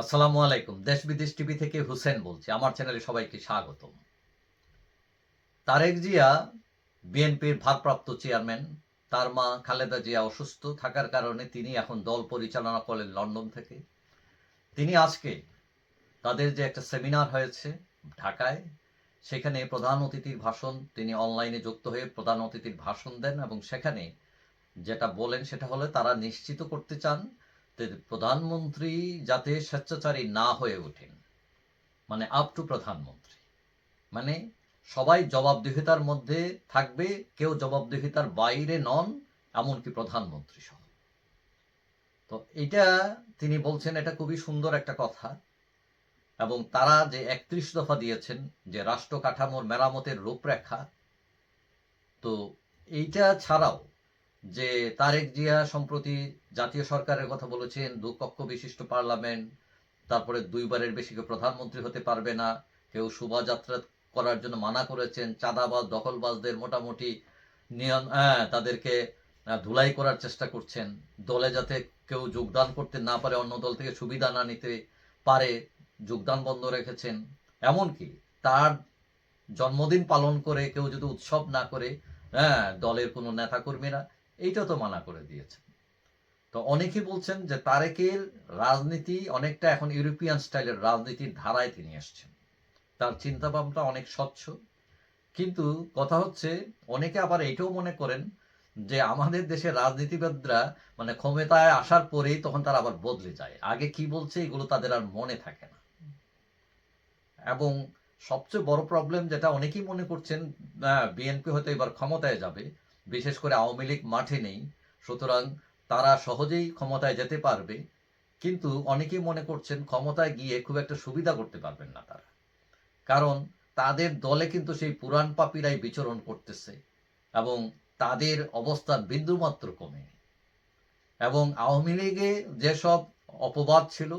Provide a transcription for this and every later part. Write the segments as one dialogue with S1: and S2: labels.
S1: আসসালামু আলাইকুম। দেশ বিদেশ টিভি থেকে হুসেন বলছি। আমার চ্যানেলে সবাইকে স্বাগতম। তারেক জিয়া, বিএনপির ভারপ্রাপ্ত চেয়ারম্যান, তার মা খালেদা জিয়া অসুস্থ, থাকার কারণে তিনি এখন দল পরিচালনা করেন লন্ডন থেকে। তিনি আজকে তাদের যে একটা সেমিনার হয়েছে ঢাকায়, সেখানে প্রধান অতিথির ভাষণ, তিনি অনলাইনে যুক্ত হয়ে প্রধান অতিথির ভাষণ দেন এবং সেখানে যেটা বলেন সেটা হলে, তারা নিশ্চিত করতে চান প্রধানমন্ত্রী যাতে স্বেচ্ছাচারী না হয়ে ওঠেন মানে আপ টু প্রধানমন্ত্রী। মানে সবাই জবাবদিহিতার মধ্যে থাকবে, কেউ জবাবদিহিতার বাইরে নন, এমনকি প্রধানমন্ত্রী সহ। তো এটা তিনি বলছেন, এটা খুবই সুন্দর একটা কথা। এবং তারা যে একত্রিশ দফা দিয়েছেন যে রাষ্ট্র কাঠামোর মেরামতের রূপরেখা, তো এইটা ছাড়াও যে তারেক জিয়া সম্প্রতি জাতীয় সরকারের কথা বলেছেন দুকক্ষ বিশিষ্ট পার্লামেন্ট, তারপরে দুইবারের বেশি কেউ প্রধানমন্ত্রী হতে পারবে না, কেউ শোভাযাত্রা করার জন্য মানা করেছেন, চাঁদাবাজ, দখলবাজদের মোটামুটি নিয়ম তাদেরকে ধুলাই করার চেষ্টা করছেন। দলে যাতে কেউ যোগদান করতে না পারে, অন্য দল থেকে সুবিধা না নিতে পারে, যোগদান বন্ধ রেখেছেন। এমনকি তার জন্মদিন পালন করে কেউ যদি উৎসব না করে হ্যাঁ দলের কোনো নেতাকর্মীরা এইটা তো মানা করে দিয়েছে। তো অনেকেই বলছেন যে তারেকের রাজনীতি অনেকটা এখন ইউরোপিয়ান স্টাইলের রাজনীতির ধারায় তিনি এসছেন। তার চিন্তা ভাবনা অনেক স্বচ্ছ। কিন্তু কথা হচ্ছে, অনেকে আবার এইটাও মনে করেন যে আমাদের দেশে রাজনীতিবিদরা মানে ক্ষমতায় আসার পরেই তখন তারা আবার বদলে যায়। আগে কি বলছে এগুলো তাদের আর মনে থাকে না। এবং সবচেয়ে বড় প্রবলেম যেটা অনেকেই মনে করছেন বিএনপি হয়তো এবার ক্ষমতায় যাবে বিশেষ করে আওয়ামী লীগ মাঠে নেই, সুতরাং তারা সহজেই ক্ষমতায় যেতে পারবে, কিন্তু অনেকেই মনে করছেন ক্ষমতায় গিয়ে খুব একটা সুবিধা করতে পারবেন না তারা। কারণ তাদের দলে কিন্তু সেই পুরাণ পাপিরাই বিচরণ করতেছে এবং তাদের অবস্থান বিন্দুমাত্র কমেনি। এবং আওয়ামী লীগে যেসব অপবাদ ছিল,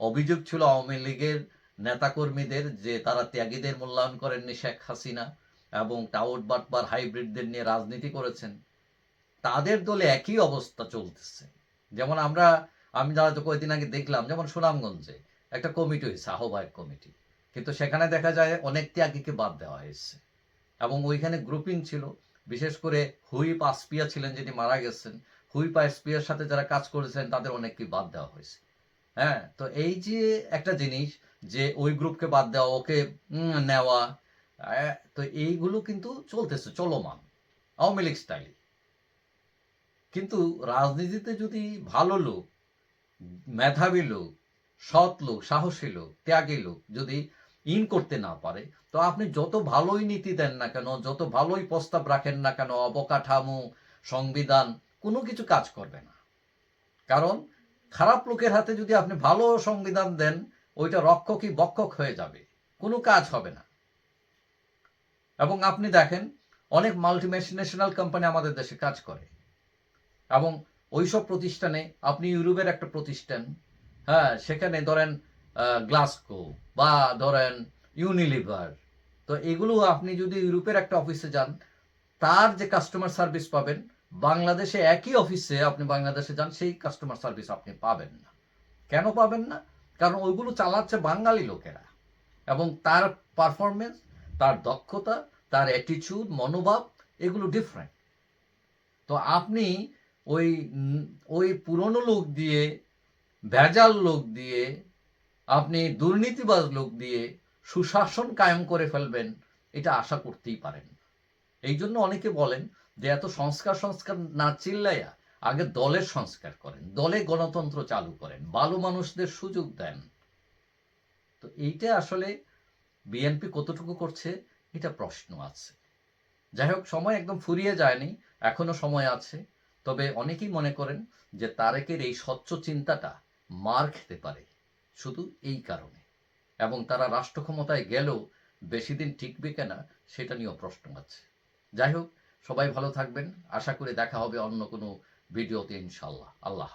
S1: অভিযোগ ছিল আওয়ামী লীগের নেতাকর্মীদের যে তারা ত্যাগীদের মূল্যায়ন করেননি শেখ হাসিনা এবং টাউট বাটবার হাইব্রিডদের নিয়ে রাজনীতি করেছেন, তাদের দলে একই অবস্থা চলতেছে। যেমন আমরা, আমি যারা তো কয়েকদিন আগে দেখলাম, যেমন সুনামগঞ্জে একটা কমিটি হয়েছে, আহ্বায়ক কমিটি। কিন্তু সেখানে দেখা যায় অনেক ত্যাগীকে বাদ দেওয়া হয়েছে। এবং ওইখানে গ্রুপিং ছিল, বিশেষ করে হুইপ আসপিয়া ছিলেন যিনি মারা গেছেন, হুইপ আসপিয়ার সাথে যারা কাজ করেছেন, তাদের অনেককে বাদ দেওয়া হয়েছে। হ্যাঁ তো এই যে একটা জিনিস, যে ওই গ্রুপকে বাদ দেওয়া, ওকে নেওয়া তো এইগুলো কিন্তু চলতেছে চলমান, আওয়ামী লীগ স্টাইলে কিন্তু রাজনীতিতে যদি ভালো লোক, মেধাবী লোক, সৎ লোক, সাহসী লোক, ত্যাগী লোক যদি ইন করতে না পারে, তো আপনি যত ভালোই নীতি দেন না কেন, যত ভালোই প্রস্তাব রাখেন না কেন, অবকাঠামো, সংবিধান, কোনো কিছু কাজ করবে না। কারণ খারাপ লোকের হাতে যদি আপনি ভালো সংবিধান দেন, ওইটা রক্ষকই বক্ষক হয়ে যাবে, কোনো কাজ হবে না। এবং আপনি দেখেন, অনেক মাল্টিন্যাশনাল কোম্পানি আমাদের দেশে কাজ করে। এবং ওইসব প্রতিষ্ঠানে আপনি ইউরোপের একটা প্রতিষ্ঠান হ্যাঁ সেখানে ধরেন গ্লাসকো বা ধরেন ইউনিলিভার তো এগুলো আপনি যদি ইউরোপের একটা অফিসে যান, তার যে কাস্টমার সার্ভিস পাবেন, বাংলাদেশে একই অফিসে আপনি বাংলাদেশে যান, সেই কাস্টমার সার্ভিস আপনি পাবেন না। কেন পাবেন না? কারণ ওইগুলো চালাচ্ছে বাঙালি লোকেরা। এবং তার পারফরমেন্স তার দক্ষতা তার অ্যাটিচিউড মনোভাব, এগুলো ডিফারেন্ট তো আপনি ওই ওই পুরনো লোক দিয়ে, ভেজাল লোক দিয়ে, আপনি দুর্নীতিবাজ লোক দিয়ে সুশাসন কায়েম করে ফেলবেন, এটা আশা করতেই পারেন। এই জন্য অনেকে বলেন যে এত সংস্কার সংস্কার না চিল্লাইয়া আগে দলের সংস্কার করেন, দলে গণতন্ত্র চালু করেন, ভালো মানুষদের সুযোগ দেন। তো এইটা আসলে বিএনপি কতটুকু করছে এটা প্রশ্ন আছে। যাই হোক, সময় একদম ফুরিয়ে যায়নি, এখনও সময় আছে। তবে অনেকেই মনে করেন যে তারেকের এই স্বচ্ছ চিন্তাটা মার খেতে পারে, শুধু এই কারণে। এবং তারা রাষ্ট্র ক্ষমতায় গেলেও বেশি দিন টিকবে কিনা সেটা নিয়েও প্রশ্ন আছে। যাই হোক, সবাই ভালো থাকবেন। আশা করি দেখা হবে অন্য কোনো ভিডিওতে ইনশাল্লাহ। আল্লাহ।